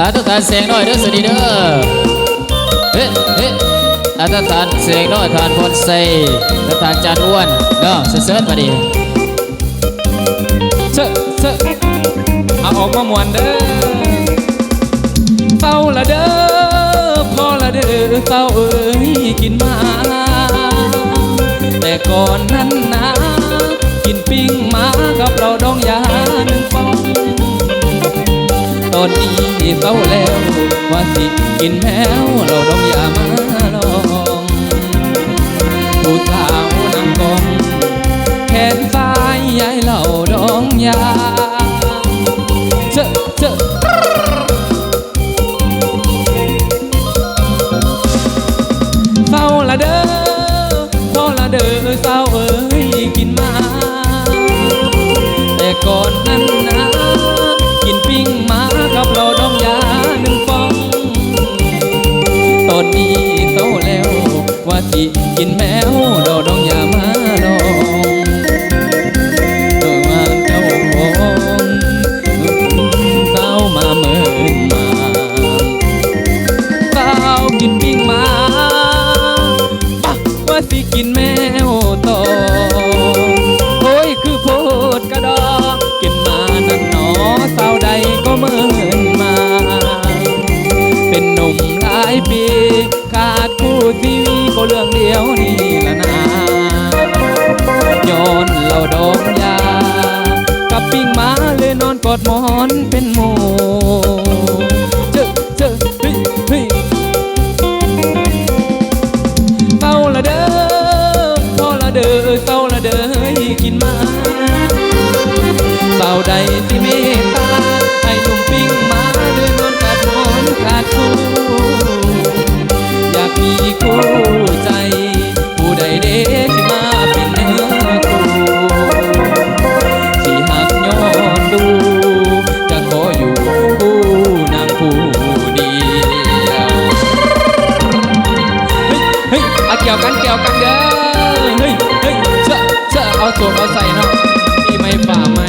อาตุทานเสียงน้อยเด้อสวัสดีเด้อเฮ้เฮ้อาตุทานเสียงน้อยทานพลไซและทานจานอ้วนเนาะเสิร์ฟมาดิเชอะเชอะเอาออกมามวนเด้อเฝ้าละเด้อพอละเด้อเฝ้าเอ้ยกินมา แต่ก่อนนั้น ตอนนี้เศร้าแล้วว่าสิกินแมวเราดองยาม สิกินแมวต่อโอ้ยคือโพดกระดอกกินมานั่นหนอสาวใดก็เมินมา เป็นหนุ่มหลายปี ขาดคู่ทีวีก็เรื่องเดียวนี่ละนาย้อนเราดองยา กับปิ้งมาเลยนอนกอดหมอนเป็นหมู ย้อนดูจะขออยู่คู่นางผู้เดียวเฮ้ยเอาเกี่ยวกันเกี่ยวกันเด้อ เฮ้ยเฮ้ยเชื่อเชื่อเอาตัวมาใส่เนาะที่ไม่ฝ่าไม่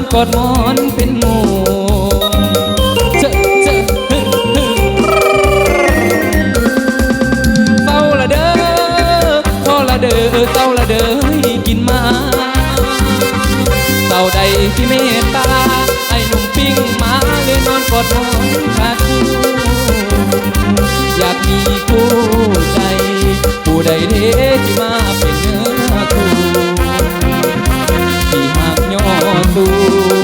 อนกอดมอนเป็นหมู่เจอเจอฮึฮึเศร้าละเด้อพอละเด้อเศร้าละเด้อกินมาเศร้าใดที่เมตตา amor